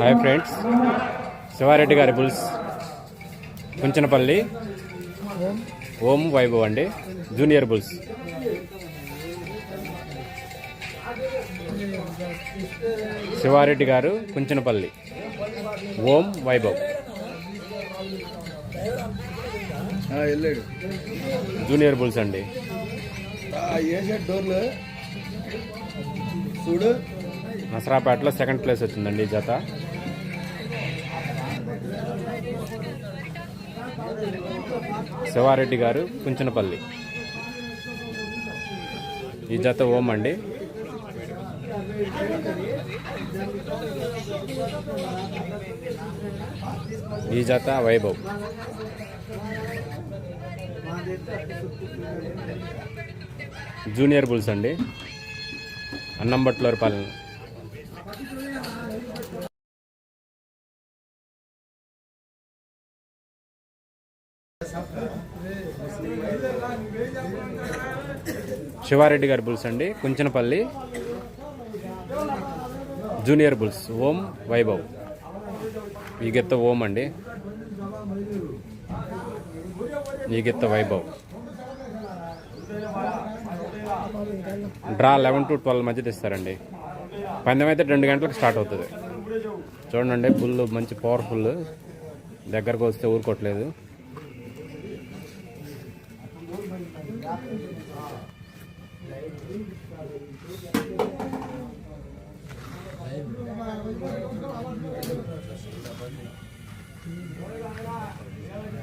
Hi friends. Sivareddy గారి bulls. Kunchanapalli Om Vaibhav అండి. Junior bulls. Sivareddy గారు కుంచనపల్లి ఓం వైభవ్. జూనియర్ బుల్స్ అండి. చూడు. నసరాపేటలో సెకండ్ ప్లేస్ వచ్చిందండి ఈ జత. శివారెడ్డి గారు కుంచనపల్లి. ఈ జత ఓం అండి ఈ జత వైభవ్. జూనియర్ బుల్స్ అండి. అన్నంబట్లోరి పాలన శివారెడ్డి గారి బుల్స్ అండి కుంచనపల్లి జూనియర్ బుల్స్ ఓం వైభవ్. ఈ గెత్త ఓం అండి. ఈ గెత్త Vaibhav. Draw eleven to twelve మధ్య తీస్తారండి. పందెం అయితే రెండు గంటలకు స్టార్ట్ అవుతుంది. చూడండి ఫుల్ మంచి పవర్ఫుల్ దగ్గరకు వస్తే ఊరుకోవట్లేదు.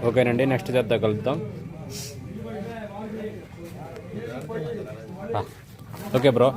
ఓకేనండి నెక్స్ట్ చేద్దాం కలుద్దాం. Okay bro.